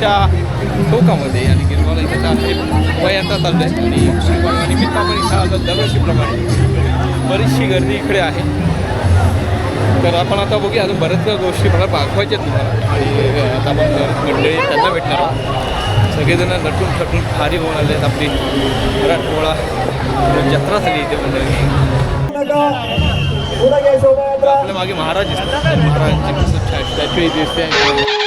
च्या टोकामध्ये आणि गिरवाला इथे आहे. वयाचा चाललं आहे आणि श्रीपाळा निमित्त आता दरवर्षीप्रमाणे बरीचशी गर्दी इकडे आहे. तर आपण आता बघूया. अजून बऱ्याच गोष्टी मला दाखवायच्या आहेत तुम्हाला. आणि आता आपण मंडळी त्यांना भेटणार आहोत. सगळेजण नटून थटून खारी होऊन आले आहेत आपली मराठमोळा. जत्रा झाली इथे मंडळी. आपल्या मागे महाराज दिसतात. महाराजांची स्टॅच्यू इथे दिसते.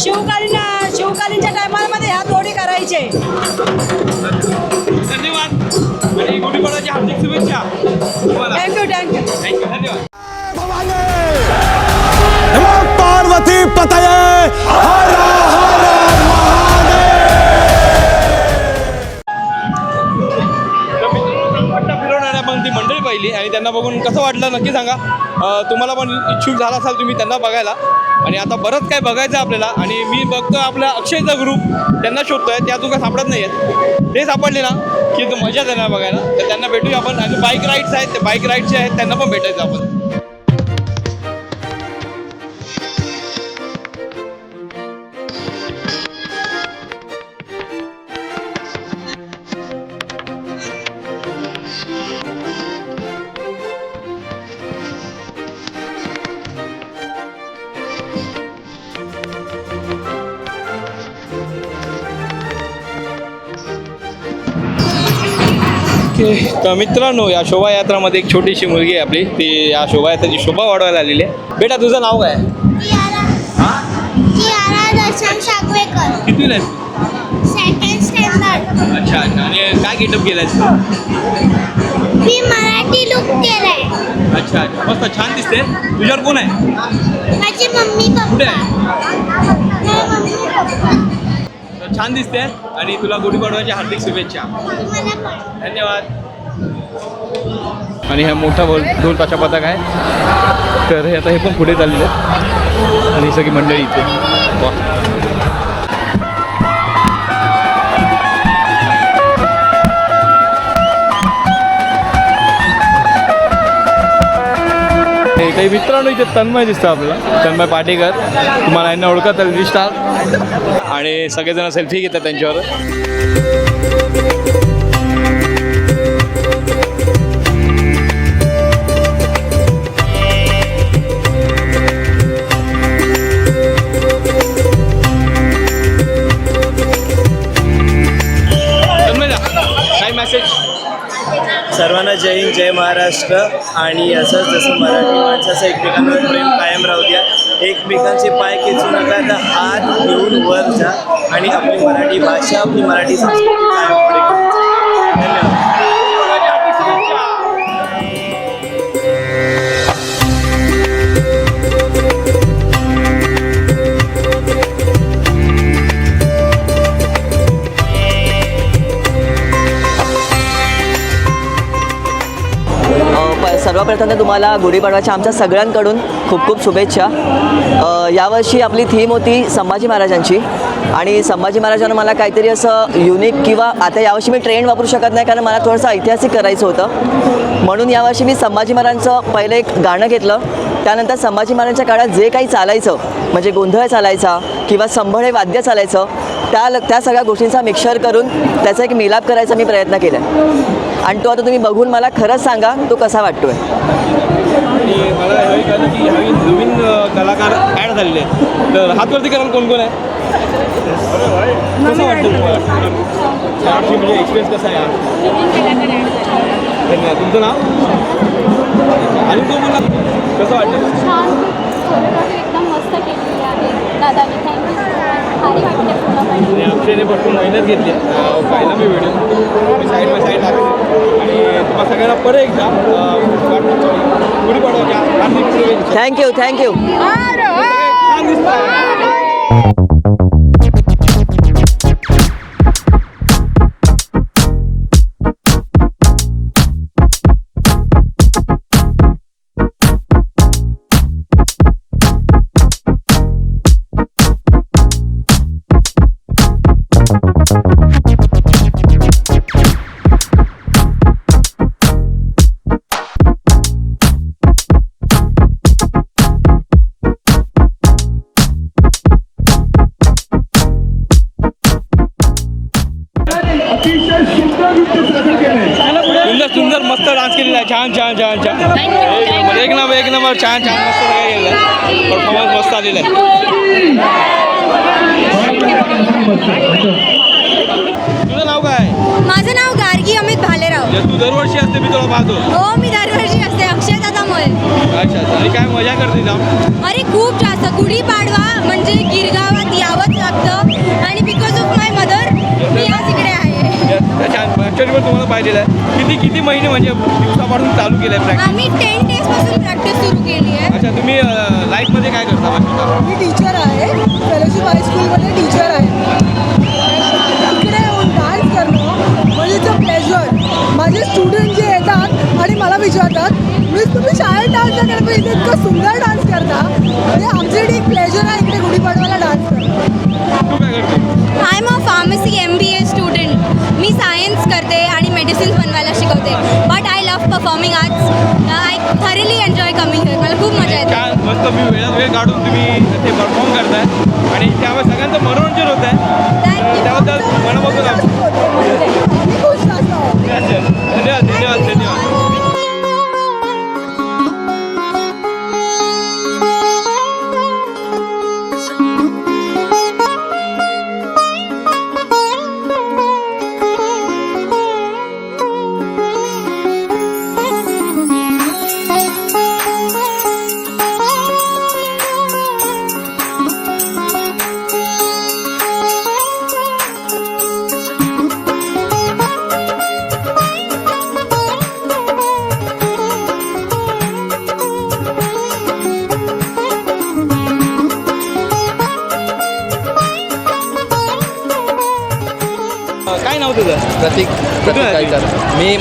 शिवकालीन शिवकालीनच्या टायमामध्ये ह्या तोडी करायचे. धन्यवाद. आणि गुढीपाडवाच्या हार्दिक शुभेच्छा. थँक्यू थँक्यू थँक्यू धन्यवाद. त्यांना बघून कसं वाटलं नक्की सांगा. तुम्हाला पण इच्छुक झाला असाल तुम्ही त्यांना बघायला. आणि आता बरंच काय बघायचं आहे आपल्याला. आणि मी बघतो आपल्या अक्षयचा ग्रुप त्यांना शोधतोय. त्या तुका सापडत नाही आहेत ते सापडले ना की मजा देणार बघायला. तर त्यांना भेटूया आपण. आणि बाईक राईड्स आहेत ते बाईक राईड्सचे आहेत त्यांना पण भेटायचं आपण. तर मित्रांनो या शोभायात्रामध्ये एक छोटीशी मुलगी आहे आपली. ती या शोभायात्राची शोभा वाढवायला आलेली आहे. बेटा तुझं नाव काय? किती अच्छा आणि काय गेटअप केलायस मी मराठी लुक केलाय. अच्छा मस्त छान दिसते तुझ्यावर कोण आहे? माझी मम्मी कुठे आहे? छान दिसते आणि तुला गुढीपाडव्याच्या हार्दिक शुभेच्छा. धन्यवाद. आणि हा मोठा बोल ढोल ताशा पथक आहे. तर हे आता हे पण पुढे चाललेलं आहे आणि ही सगळी मंडळी इथे. वा. काही मित्रांनो इथे तन्मय दिसतं आपल्याला तन्मय पाटेकर. तुम्हाला यांना ओळखत दिसतात आणि सगळेजण सेल्फी घेतात त्यांच्यावर. सर्वांना जय हिंद जय महाराष्ट्र. आणि असंच जसं मराठी माणसाचं एकमेकांवर प्रेम कायम राहू द्या. एकमेकांचे पाय खेचू नका तर हात घेऊन वर जा. आणि आपली मराठी भाषा आपली मराठी संस्कृती कायम पुढे धन्यवाद. सर्वप्रथम तुम्हाला गुढीपाडव्याच्या आमच्या सगळ्यांकडून खूप खूप शुभेच्छा. यावर्षी आपली थीम होती संभाजी महाराजांची. आणि संभाजी महाराजांना मला काहीतरी असं युनिक किंवा आता यावर्षी मी ट्रेंड वापरू शकत नाही कारण मला थोडंसं ऐतिहासिक करायचं होतं. म्हणून यावर्षी मी संभाजी महाराजांचं पहिलं एक गाणं घेतलं. त्यानंतर संभाजी महाराजांच्या काळात जे काही चालायचं म्हणजे गोंधळ चालायचा किंवा संभळे वाद्य चालायचं त्या त्या सगळ्या गोष्टींचा मिक्सर करून त्याचा एक मिलाप करायचा मी प्रयत्न केला आणि तो आता तुम्ही बघून मला खरंच सांगा तो कसा वाटतोय? आणि मला हे की नवीन कलाकार ॲड झालेले आहेत. तर हातवरती करायला कोण कोण आहे? कसं वाटतं म्हणजे एक्सपिरियन्स कसा आहे? धन्यवाद. तुमचं नाव? आणि तो मला कसं वाटतं? छान. कोरिओग्राफी एकदम मस्त केलेली आहे. दादाने थँक्यू आणि अक्षयने भरपूर मेहनत घेतली पाहिला मी व्हिडिओ मी साईड बाय साईड टाकले. आणि तुम्हाला सगळ्यांना परत एकदा शुभेच्छा. थँक्यू थँक्यू छान दिसतं छान छान मस्त सगळं आहे. परफॉर्मन्स मस्त आलेला आहे. तुझं नाव काय? माझं नाव गार्गी अमित भालेराव. म्हणजे तू दरवर्षी असते मी तुला पाहतो. हो मी दरवर्षी असते. अक्षय दादामुळे अच्छा अच्छा. आणि काय मजा करते जाम? अरे खूप जास्त. गुढीपाडवा म्हणजे गिरगावात यावंच लागतं. आणि बिकॉज ऑफ माय मदर मी आज इकडे आहे. छान ॲक्च्युली पण तुम्हाला पाहिजेलं आहे. किती किती महिने म्हणजे दिवसापासून चालू केलं आहे आम्ही टेन डेज पासून प्रॅक्टिस सुरू केली आहे. अच्छा तुम्ही लाईफमध्ये काय करता बाकी मी टीचर आहे. फेलोशिप हायस्कूलमध्ये टीचर आहे. इकडे येऊन डान्स करणं म्हणजे अ प्लेजर माझे स्टुडंट जे येतात आणि मला विचारतात मी तुम्ही शाळेत डान्स करत पण इथे इतकं सुंदर डान्स करता. म्हणजे आमच्यासाठी एक प्लेजर आहे इकडे गुढीपाडवाला डान्स करणं I am a pharmacy M B A student me science करते आणि मेडिसिन्स बनवायला शिकवते. But I love performing arts I thoroughly enjoy coming here मला खूप मजा येते. छान मस्त मी वेळात वेळ काढून तुम्ही ते परफॉर्म करताय. आणि त्यामुळे सगळ्यांचं मनोरंजन होत आहे त्याबद्दल मनापासून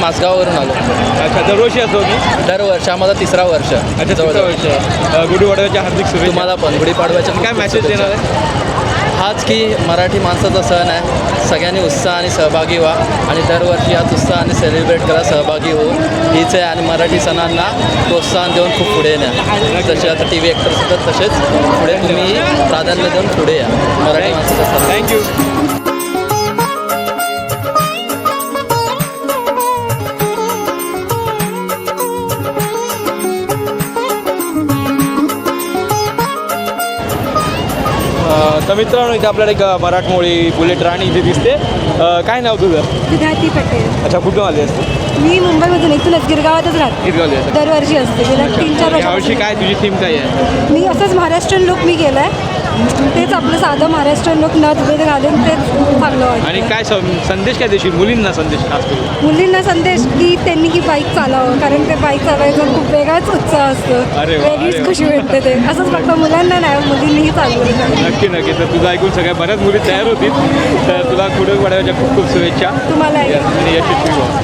मासगाववरून आलो. अच्छा दरवर्षी असतो मी दरवर्षी आम्हाला तिसरा वर्ष. अच्छा चौथं वर्ष. आहे. अं, गुढीपाडव्याच्या हार्दिक शुभेच्छा. तुम्हाला पण गुढीपाडव्याच्या काय मेसेज शुभेच्छा. देणार आहे? हाच की मराठी माणसाचा सण आहे. सगळ्यांनी उत्साहाने सहभागी व्हा. आणि दरवर्षी हाच उत्साहाने सेलिब्रेट करा सहभागी हो हीच आहे आणि मराठी सणांना प्रोत्साहन देऊन खूप पुढे न्या जसे आता टी व्ही ॲक्टर सुद्धा तसेच पुढे तुम्ही प्राधान्य देऊन पुढे या. मराठी माणसाचा सण. थँक्यू तर मित्रांनो इथे आपल्याला एक मराठमोळी बुलेट राणी इथे दिसते. अ, काय नाव तुझं? विद्यार्थी पटेल. अच्छा कुठून आली असते मी मुंबईमधून इथूनच गिरगावातच राहते. गिरगावली असते दरवर्षी असते. गेल्या तीन चार यावर्षी वर्षापासून. काय तुझी थीम काय आहे? मी असंच महाराष्ट्रीयन लुक मी केलं आहे तेच आपलं साधं महाराष्ट्रीयन लुक नथ वेद घालून तेच चांगलं आणि वाटतं काय सं- संदेश काय देशील? मुलींना संदेश खास करून. मुलींना संदेश की त्यांनी की बाईक चालावं. कारण ते बाईक चालवायचा खूप वेगळाच उत्साह असतो. अरे वा, अरे वेगळीच वा. खुशी भेटते ते. असंच फक्त मुलांना नाही मुलींनीही चालवलं. नक्की नक्की. तर तुझं ऐकून सगळ्या बऱ्याच मुली तयार होतील. तर तुला पुढे पडायच्या खूप खूप शुभेच्छा. तुम्हाला आणि यशस्वी व्हा.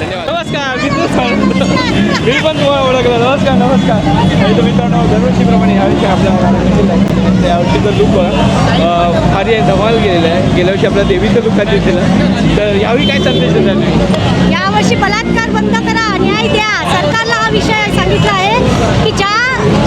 धन्यवाद नमस्कार नमस्कार मित्र मी पण तुम्हाला ओळखलं. नमस्कार नमस्कार. आणि तुम्ही मित्रांनो दरवर्षीप्रमाणे यावर्षी आपल्या यावर्षीचं लुक फार आहे धमाल गेलेलं आहे. गेल्या वर्षी आपल्या देवीचं लुकात दिलं तर यावेळी काय संदेश देतात यावर्षी बलात्कार बंद करा न्याय द्या. सरकारला हा विषय सांगितला आहे की ज्या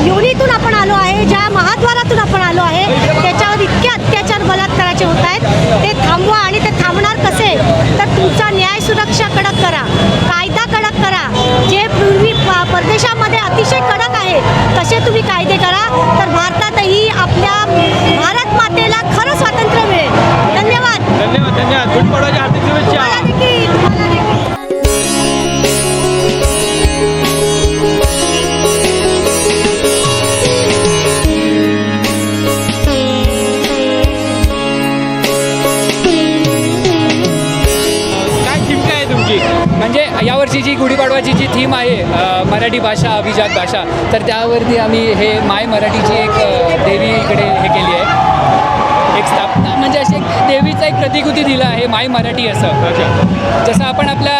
योनीतून आपण आलो आहे ज्या महाद्वारातून आपण आलो आहे त्याच्यावर इतके अत्याचार बलात्काराचे होत आहेत. ते थांबवा आणि ते थांबणार कसे? तर तुमचा न्याय सुरक्षा कडक करा. कायदा कडक करा. जे पूर्वी परदेशामध्ये अतिशय कडक आहे तसे तुम्ही कायदे करा. तर भारतातही आपल्या भारत मातेला खरं जी गुढीपाडवाची जी थीम आहे मराठी भाषा अभिजात भाषा तर त्यावरती आम्ही हे माय मराठीची एक देवी इकडे हे केली आहे. एक स्थापना. म्हणजे अशी एक देवीचं एक प्रतिकृती दिलं आहे माय मराठी असं. अच्छा. जसं आपण आपल्या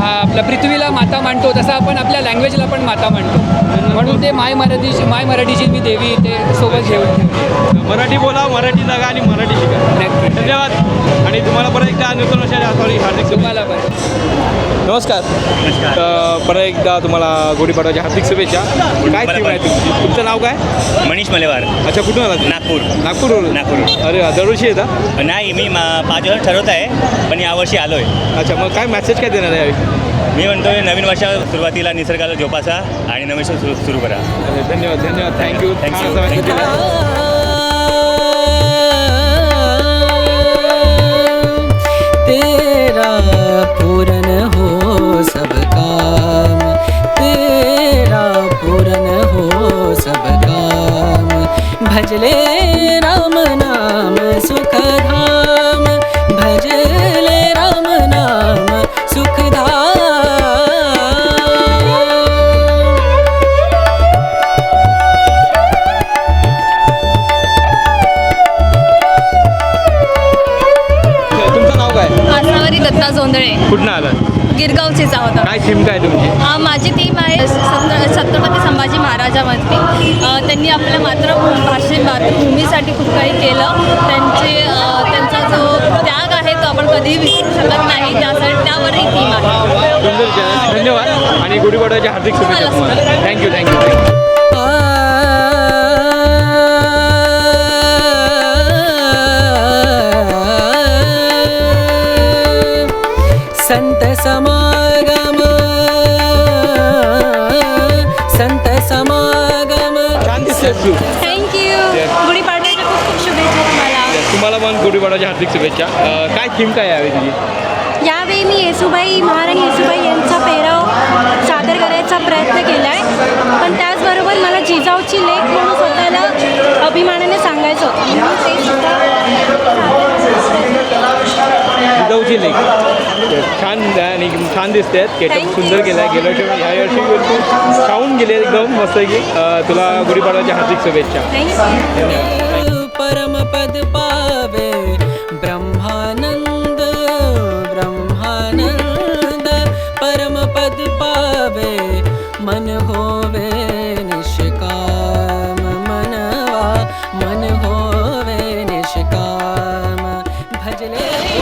आपल्या पृथ्वीला माता मांडतो तसं आपण आपल्या लँग्वेजला पण माता मांडतो म्हणून ते माय मराठीची माय मराठीची मी देवी ते सोबत घेऊन मराठी बोला मराठी जगा आणि मराठी शिका. धन्यवाद. आणि तुम्हाला परत एकदा नूतन वर्षाच्या हार्दिक तुम्हाला पण. नमस्कार. परत एकदा तुम्हाला गुढीपाडवाच्या हार्दिक शुभेच्छा. काय थीम आहे तुमची? तुमचं नाव काय? मनीष मलेवार. अच्छा कुठून आला? नागपूर. नागपूरवरून? नागपूर. अरे दरवर्षी येता? नाही मी मा- पाच वर्ष ठरवत आहे पण यावर्षी आलो आहे अच्छा मग काय मेसेज काय देणार आहे यावेळी? मी म्हणतोय नवीन वर्षा सुरुवातीला निसर्गाला जोपासा आणि नवीन वर्ष सुरू सुरू करा. अरे, धन्यवाद धन्यवाद. Thank you Thank you. मॅसेज दिला तेरा पूरन हो सब काम। तेरा पूरन हो सब काम। भजले गुढीपाडवाच्या हार्दिक शुभेच्छा तुम्हाला थँक्यू थँक्यू थँक्यू संत समागम संत समागम. छान दिसतेस तू. थँक्यू गुढीपाडव्याच्या खूप खूप शुभेच्छा तुम्हाला. तुम्हाला पण गुढीपाडवाच्या हार्दिक शुभेच्छा. अ, काय थीम काय यावी तुझी? यावेळी मी येसुबाई महाराणी येसुबाई यांचा पेहराव सादर करायचा प्रयत्न केला आहे पण त्याचबरोबर मला जिजाऊची लेख म्हणून स्वतःला अभिमानाने सांगायचं होतं. म्हणून ते सुद्धा जिजाऊची लेख. छान आणि छान दिसते. आहेत you. सुंदर केलं आहे गेल्या वर्षी ह्या वर्षी तू शाहून गेले एकदम मस्त की तुला गुढीपाडवाच्या हार्दिक शुभेच्छा. थँक्यू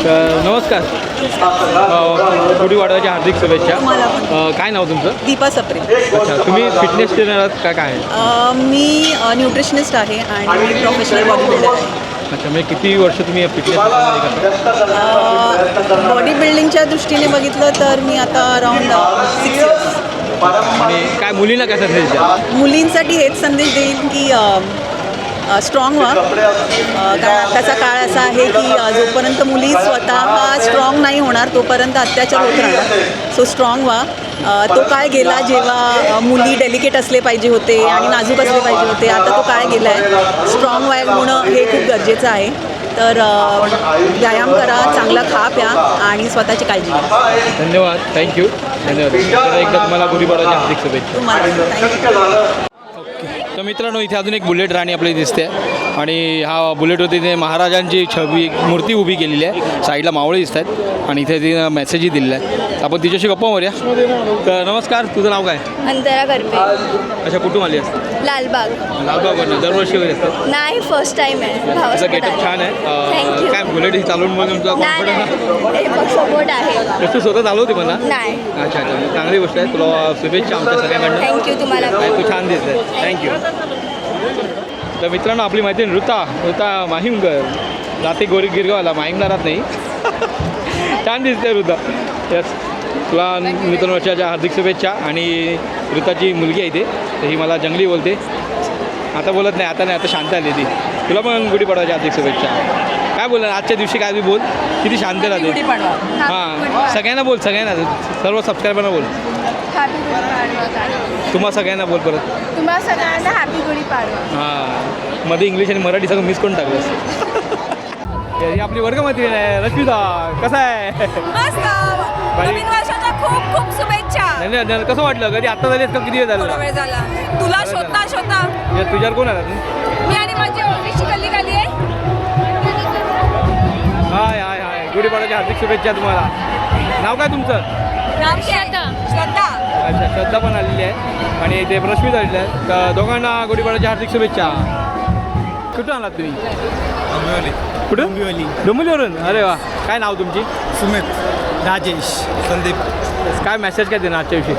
तर नमस्कार. अ, गुढीपाडवाच्या हार्दिक शुभेच्छा. काय नाव तुमचं? दीपा सप्रे. अच्छा तुम्ही फिटनेस ट्रेनर आहात का काय? मी न्यूट्रिशनिस्ट आहे आणि मी प्रोफेशनल बॉडी बिल्डर आहे. अच्छा म्हणजे किती वर्ष तुम्ही फिटनेस बॉडी बिल्डिंगच्या दृष्टीने बघितलं तर मी आता सिक्स आणि काय मुलींना काय संदेश द्या मुलींसाठी हेच संदेश देईल की स्ट्रॉंग व्हा कारण आत्ताचा काळ असा आहे की जोपर्यंत मुली स्वतः स्ट्रॉंग नाही होणार तोपर्यंत अत्याचार होत राहणार. सो स्ट्रॉंग व्हा तो काळ गेला जेव्हा मुली डेलिकेट असले पाहिजे होते आणि नाजूक असले पाहिजे होते. आता तो काळ गेला आहे स्ट्रॉंग व्हाय होणं हे खूप गरजेचं आहे. तर व्यायाम करा चांगला खा प्या आणि स्वतःची काळजी घ्या. धन्यवाद. थँक्यू धन्यवाद. एकदा तुम्हाला गुढीपाडवाच्या हार्दिक शुभेच्छा. तर मित्रांनो इथे अजून एक बुलेट राणी आपली दिसते. आणि हा बुलेटवरती तिने महाराजांची छबी मूर्ती उभी केलेली आहे. साईडला मावळे दिसत आहेत आणि इथे तिने मेसेजही दिलेला आहे. आपण तिच्याशी गप्पा मारूया. तर नमस्कार तुझं नाव काय? अंतरा करपे. अच्छा कुठून आली असते लालबाग. लालबागवरनं. दरवर्षी वगैरे असतात? नाही फर्स्ट टाइम आहे. गेटअप. छान आहे. काय बुलेट चालवून मग तुमचा कॉन्फिडन्स सपोर्ट आहे? तू स्वतः चालवते मला नाही. अच्छा अच्छा. चांगली गोष्ट आहे. तुला शुभेच्छा आमच्या सगळ्यांकडनं. थँक्यू तुम्हाला. तू छान दिसते थँक्यू तर मित्रांनो आपली माहिती आहे ऋता ऋता माहीमकर. रात्री गोरी गिरगावला माहीमला राहत नाही. छान दिसते ऋता. यस तुला नूतन वर्षाच्या हार्दिक शुभेच्छा आणि ऋताची मुलगी आहे तर ही मला जंगली बोलते. आता बोलत नाही आता नाही आता शांत आली ती. तुला पण गुढीपाडवाच्या हार्दिक शुभेच्छा. काय बोल आजच्या दिवशी काय बी बोल किती शांत राहते. हां. सगळ्यांना बोल सगळ्यांना. सर्व सबस्क्रायबरना बोल. तुम्हा सगळ्यांना बोल परत. तुम्हाला सगळ्यांना हॅपी गुढी पाडवा. हां. मध्ये इंग्लिश आणि मराठी सगळं मिस करून टाकलंस ही आपली वर्गमैत्रीण आहे रश्मिता कसा आहे? बाई- वर्षाच्या खूप खूप शुभेच्छा. धन्यवाद धन्यवाद. कसं वाटलं? कधी आता झाली का? किती वेळ झालं? वेळ झाला. तुला शोधता शोधता. या तुझ्यावर कोण आला? तू मी आणि माझी ऑफिसची कल्ली खाली आहे. हाय हाय हाय. गुढीपाडाच्या हार्दिक शुभेच्छा तुम्हाला. नाव काय तुमचं? नाम श्रद्धा श्रद्धा अच्छा श्रद्धा पण आलेली आहे. आणि इथे रश्मी आलेली आहे तर दोघांना गुढीपाडाच्या हार्दिक शुभेच्छा. कुठून आलात तुम्ही? कुठून? डोंबिवली. डोंबिवलीवरून? अरे वा. काय नाव तुमची? सुमित. राजेश. संदीप. काय मेसेज काय देणार आजच्या विषयी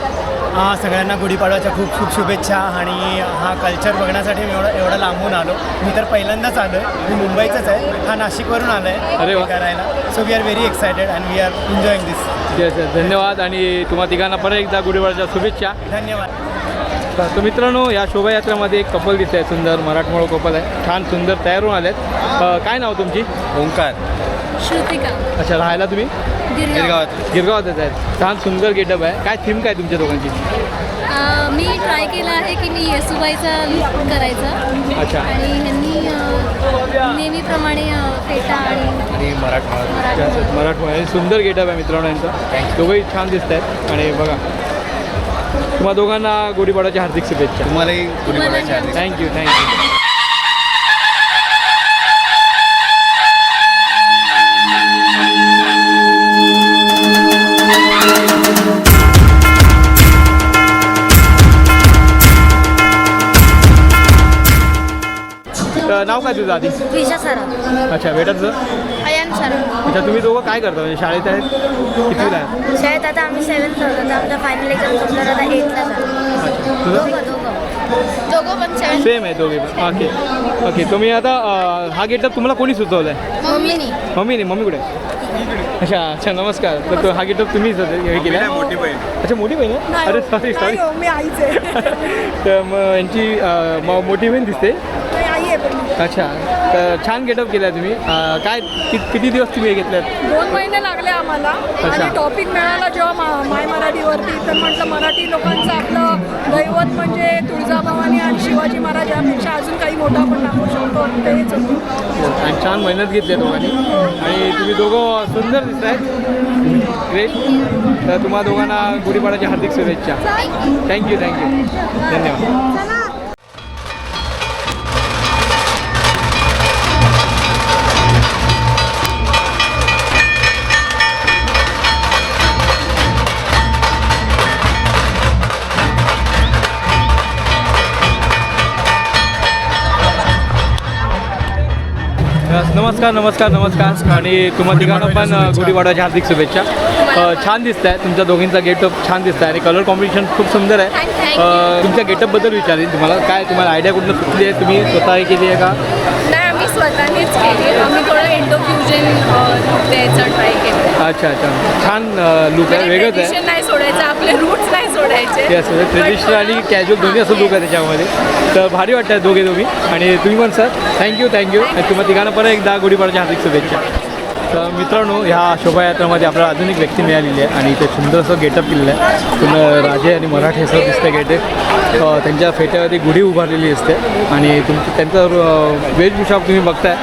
हा सगळ्यांना गुढीपाडव्याच्या खूप खूप शुभेच्छा. आणि हा कल्चर बघण्यासाठी मी एवढा एवढा लांबून आलो. मी तर पहिल्यांदाच आलो आहे मी मुंबईचाच आहे. हा नाशिकवरून आलो. आहे करायला. So we are very excited and we are enjoying this yes yes. धन्यवाद आणि तुम्हा तिघांना परत एकदा गुढीपाडाच्या शुभेच्छा. धन्यवाद. तर मित्रांनो या शोभायात्रेमध्ये एक कपल दिसत आहे सुंदर मराठमोळ कपल आहे. छान सुंदर तयार होऊन आलेत. अ, काय नाव तुमची? ओंकार. श्रुतिका. अच्छा राहायला तुम्ही? गिरगाव. गिरगावातच आहेत. छान सुंदर गेटअप आहे. काय थीम काय तुमच्या दोघांची? मी ट्राय केला आहे की मी येसुबाईचा लुक करायचा. अच्छा. आणि ह्यांनी अ, नेहमीप्रमाणे अ, फेटा आणि आणि मराठा मराठी मराठमोळ आणि सुंदर गेटअप आहे मित्रांनो यांचा. दोघंही छान दिसत आहेत. आणि बघा. तुम्हा दोघांना गुढीपाडाच्या हार्दिक शुभेच्छा. तुम्हालाही गुढीपाडव्याच्या थँक्यू थँक्यू तुझं आधी? विशा सर. अच्छा बेटाचं अयान सर. अच्छा तुम्ही दोघं काय करता? म्हणजे शाळेत आहेत? कितवीला आहेत? शाळेत आता आम्ही सेवन्थ होतो. तर आमचा फायनल एक्झाम संपल्यावर आता एटला जातो अच्छा. तुझं? दोघं दोघं. दोघं पण सेवन सेम आहे दोघे पण. ओके ओके तुम्ही आता अं, हा गेटअप तुम्हाला कोणी सुचवला आहे मम्मीनी मम्मी नाही मम्मी कुठे? आहे? अच्छा अच्छा नमस्कार. तर तो हा गेटअप तुम्हीच हे केला मोठी बहीण. अच्छा मोठी बहीण आहे? अरे सॉरी सॉरी मी आईच. आहे तर मग यांची अं, म- मोठी बहीण दिसते. अच्छा. तर छान गेटअप केला तुम्ही. अं, काय कि- किती दिवस तुम्ही हे घेतल्यात दोन महिने लागले आम्हाला. अच्छा. आणि टॉपिक मिळाला जेव्हा मा- माय मराठीवरती तर म्हटलं मराठी लोकांचं आपलं दैवत म्हणजे तुळजाभवानी आणि शिवाजी महाराज यापेक्षा अजून काही मोठं आपण टाकू शकतो. तेच. होतं आणि छान मेहनत घेतली आहे दोघांनी. आणि तुम्ही दोघं सुंदर दिसत आहेत ग्रेट तर तुम्हा दोघांना गुढीपाडाच्या हार्दिक शुभेच्छा. थँक्यू थँक्यू धन्यवाद. नमस्कार नमस्कार नमस्कार. आणि तुम्हा तिघांना पण गुढीपाडव्याच्या हार्दिक शुभेच्छा. छान दिसत आहे तुमच्या दोघींचा गेटअप छान दिसत आहे आणि कलर कॉम्बिनेशन खूप सुंदर आहे. तुमच्या गेटअपबद्दल विचारेन तुम्हाला. काय तुम्हाला आयडिया कुठनं सुचली आहे? तुम्ही स्वतः हे केली आहे का? नाही आम्ही स्वतःनेच केली आम्ही थोडं इंडो फ्युजन लुक द्यायचा ट्राय केला अच्छा अच्छा. छान लुक आहे. वेगळंच आहे. सोडायचं आपले रूट्स नाही सोडायचे. येस ट्रेडिशनल आणि कॅज्युअल दोन्ही असं लुक आहे त्याच्यामध्ये. तर भारी वाटतं दोघे दोघी. आणि तुम्ही पण सर थँक्यू थँक्यू आणि तुम्हाला तिघांना परत एकदा गुढीपाडच्या हार्दिक शुभेच्छा. तर मित्रांनो ह्या शोभायात्रेमध्ये आपल्याला अजून एक व्यक्ती मिळालेली आहे आणि इथे सुंदर असं गेटअप केलेलं आहे. पूर्ण राजे आणि मराठी असं दिसतं गेटअप त्यांच्या फेट्यावरती गुढी उभारलेली असते. आणि तुमची त्यांचा वेशभूषा तुम्ही बघताय.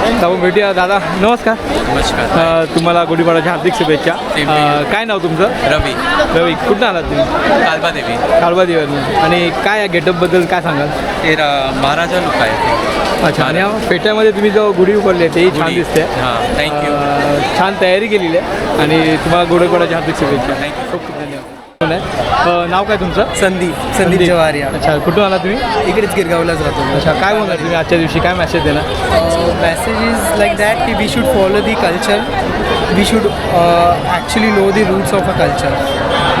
आपण भेटूया. दादा नमस्कार. नमस्कार. तुम्हाला गुढीपाडाच्या हार्दिक शुभेच्छा. काय नाव तुमचं? रवी. रवी. कुठं आलात तुम्ही? कालबा देवी कालबादीवरून आणि काय या गेटअपबद्दल काय सांगाल? ते महाराजा लोक आहे अच्छा आणि पेट्यामध्ये तुम्ही जो गुढी उभारली आहे तेही छान. दिसते. हां. अं, छान तयारी केलेली आहे. आणि तुम्हाला गुढीपाडाच्या हार्दिक शुभेच्छा. खूप खूप धन्यवाद. अं, नाव काय तुमचं? संदीप. संदीप जवाहर अच्छा कुठून आला तुम्ही? इकडेच गिरगावलाच राहतो. अच्छा काय बोलणार तुम्ही आजच्या दिवशी? काय मेसेज देणार? मॅसेज इज लाईक दॅट की we should follow the culture we should actually know the rules of a culture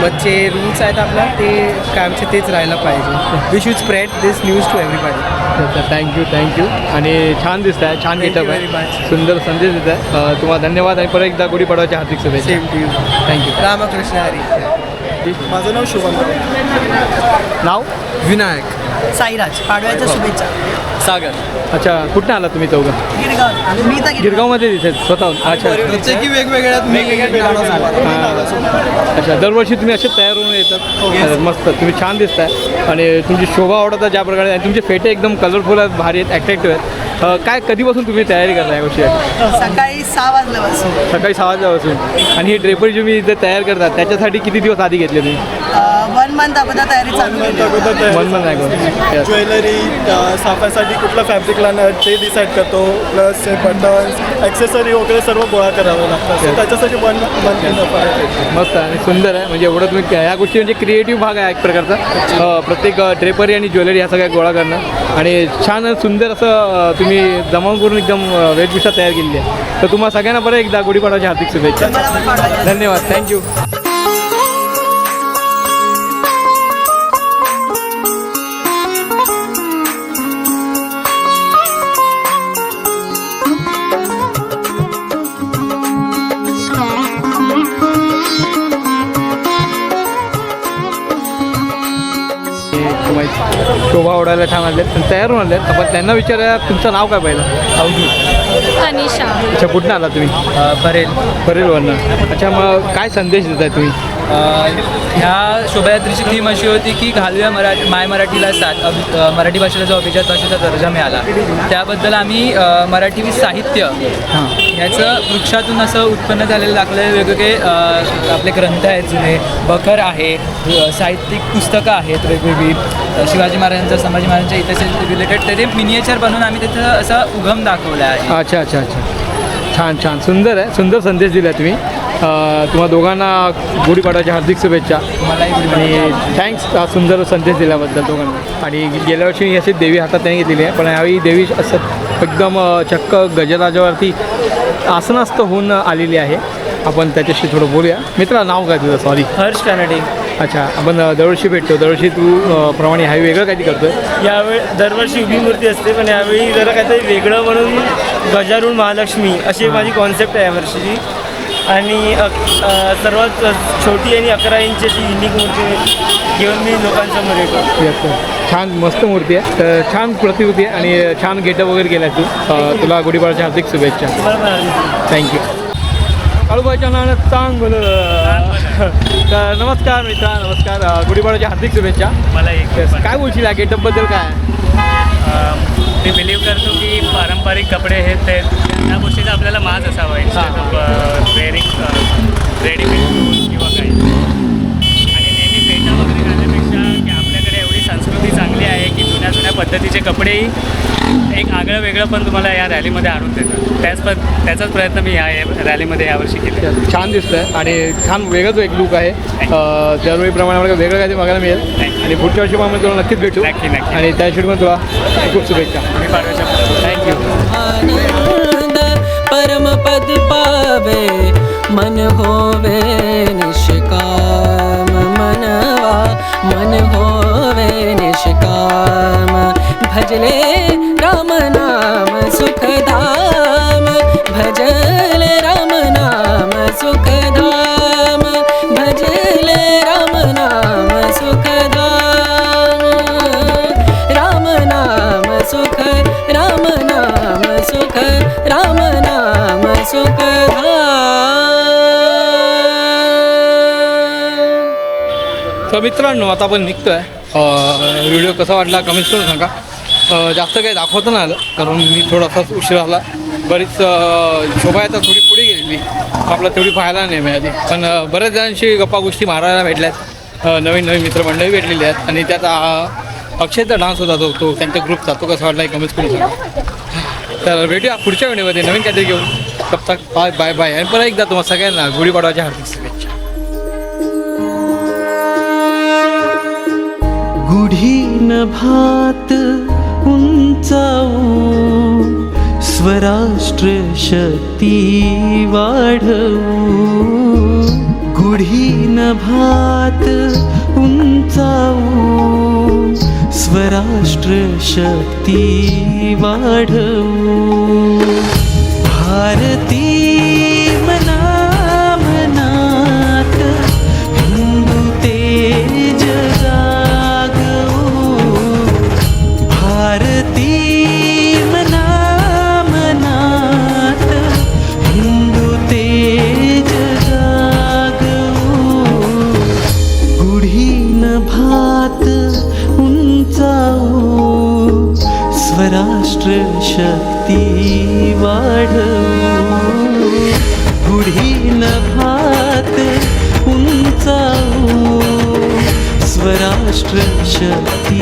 मग जे रूल्स आहेत आपल्या ते कायमचे तेच राहायला पाहिजे. We should spread this news to everybody thank you thank you आणि छान दिसत आहे छान Thank you गेटअप very आहे much. सुंदर संदेश देत आहे तुम्हाला धन्यवाद आणि परत एकदा गुढीपाडव्याच्या हार्दिक शुभेच्छा. Same to you thank you Ramkrishna Hari. माझं नाव शुभम नाव? विनायक. साईराज. पाडव्याच्या शुभेच्छा. सागर. अच्छा कुठं आला तुम्ही चौघं गिरगाव. मी तर गिरगावमध्ये दिसत स्वतःहून. अच्छा. प्रत्येकी वेगवेगळ्या अच्छा दरवर्षी तुम्ही असे तयार होऊन येतात. मस्त. तुम्ही छान दिसताय. आणि तुमची शोभा आवडतात ज्या प्रकारे आणि तुमचे फेटे एकदम कलरफुल आहेत भारी आहेत ॲट्रॅक्टिव्ह आहेत. अं, काय कधीपासून तुम्ही तयारी करता या गोष्टी? सकाळी सहा वाजल्यापासून. सकाळी सहा वाजल्यापासून. आणि ही ड्रेपरी तुम्ही इथे तयार करतात त्याच्यासाठी किती दिवस आधी घेतले तुम्ही? मंथ अगोदर तयारी चालू केली. मन मन नाही ज्वेलरी साफासाठी कुठलं फॅब्रिक लागणार ते डिसाईड करतो. प्लस बटन्स ॲक्सेसरी वगैरे सर्व गोळा करावं लागतं. त्याच्यासाठी वन वन मस्त आणि सुंदर आहे. म्हणजे एवढं तुम्ही ह्या गोष्टी म्हणजे क्रिएटिव्ह भाग आहे एक प्रकारचा. प्रत्येक ड्रेपरी आणि ज्वेलरी ह्या सगळ्या गोळा करणं. आणि छान आणि सुंदर असं तुम्ही जमावून करून एकदम वेशभूषा तयार केलेली आहे. तर तुम्हाला सगळ्यांना परत एकदा गुढीपाडव्याच्या हार्दिक शुभेच्छा. धन्यवाद. थँक्यू ओढायला छान आले तयार होऊन आले आपण त्यांना विचारूया तुमचं नाव काय पहिलं? अवधूत अनिशा. अच्छा कुठून आला तुम्ही? परेल परेलवरनं अच्छा मग काय संदेश देताय तुम्ही? ह्या शोभायात्रेची थीम अशी होती की घालूया मराठी माय मराठीला साथ अ, मराठी भाषेला जो अभिजात भाषेचा दर्जा मिळाला. त्याबद्दल आम्ही मराठी साहित्य ह्याचं वृक्षातून असं उत्पन्न झालेलं दाखलं आहे वेगवेगळे आपले ग्रंथ आहेत जुने. बखर आहे साहित्यिक पुस्तकं आहेत वेगवेगळी. शिवाजी महाराजांचं संभाजी महाराजांच्या इतिहासाशी रिलेटेड ते मिनिएचर बनवून आम्ही त्याचं असा उगम दाखवला आहे. अच्छा अच्छा अच्छा. छान छान. सुंदर आहे. सुंदर संदेश दिला तुम्ही. तुम्हा दोघांना गुढीपाडव्याच्या हार्दिक शुभेच्छा. मलाही आणि थँक्स हा सुंदर संदेश दिल्याबद्दल दोघांना. आणि गेल्या वर्षी ही अशी देवी हातात त्यांनी घेतलेली आहे. पण यावेळी देवी असं एकदम चक्क गजराजावरती आसनास्त होऊन आलेली आहे. आपण त्याच्याशी थोडं बोलूया. मित्रा नाव काय तुझं? सॉरी हर्ष कानडे. अच्छा आपण दरवर्षी भेटतो. दरवर्षी तू प्रमाणे हा वेगळं काहीतरी करतोय? यावेळी दरवर्षी उभी मूर्ती असते पण यावेळी जरा काहीतरी वेगळं म्हणून गजारूढ महालक्ष्मी अशी माझी कॉन्सेप्ट आहे यावर्षीची आणि सर्वात छोटी आणि अकरा इंचची युनिक मूर्ती घेऊन मी लोकांसमोर येतो. छान मस्त मूर्ती आहे. तर छान प्रतिकृती आहे आणि छान गेटअप वगैरे केला तू. तुला गुढीपाडव्याच्या हार्दिक शुभेच्छा. थँक्यू काळूबाईच्या नाण्यात चांगलं. तर नमस्कार मित्रा नमस्कार अं, गुढीपाडव्याच्या हार्दिक शुभेच्छा. मला एक. काय बोलशील या गेटअपबद्दल काय? मी बिलीव्ह करतो की पारंपरिक कपडे हे ते त्या गोष्टीचा आपल्याला माज असावा. वेअरिंग रेडीमेड किंवा काही आणि नेहमी फेटा वगैरे घालण्यापेक्षा की आपल्याकडे एवढी संस्कृती चांगली आहे की जुन्या जुन्या पद्धतीचे कपडेही एक आगळं वेगळं पण तुम्हाला या रॅलीमध्ये आणून देतात. त्याच पण त्याचाच प्रयत्न मी या रॅलीमध्ये यावर्षी केले छान दिसतंय आणि छान वेगळंच एक लुक आहे. अं, दरवेळीप्रमाणे मला वेगळं काहीतरी बघायला मिळेल. आणि पुढच्या वर्षी मग तुला नक्कीच भेटू. नक्की, नक्की. आणि त्यासाठी पण तुला खूप शुभेच्छा. थँक्यू आनंद परमपद पावे मन होवे निष्काम मनवा मन भजले राम नाम सुखधाम। भजले राम नाम सुखधाम। भजले राम नाम सुखधाम। राम नाम सुख राम नाम सुख राम नाम सुखधाम। तर मित्रांनो आता आपण निघतोय. व्हिडिओ कसा वाटला कमेंट करून सांगा. जास्त काही दाखवता नाही आलं कारण मी थोडासाच उशीर आला. बरीच शोभा शोभायात्रा थोडी पुढे गेलेली. आपला तेवढी पाहायला नाही मिळाली. पण बऱ्याच जणांशी गप्पा गोष्टी मारायला भेटल्यात. आहेत नवीन नवीन मित्रमंडळी भेटलेली आहेत. आणि त्यात अक्षयचा डान्स होता तो तो त्यांच्या ग्रुपचा तो कसा वाटला कमीच करून सांगा. तर भेटूया पुढच्या वेळेमध्ये नवीन काहीतरी घेऊन. तब तक बाय बाय बाय आणि परत एकदा तुम्हाला सगळ्यांना गुढीपाडवाच्या हार्दिक शुभेच्छा. गुढी भात उंचावू स्वराष्ट्र शक्ती वाढवू. गुढी भात उंचावू. स्वराष्ट्र शक्ती वाढवू. भारत शक्ती वाढवू. गुढी नभात उंचाऊ स्वराष्ट्र शक्ती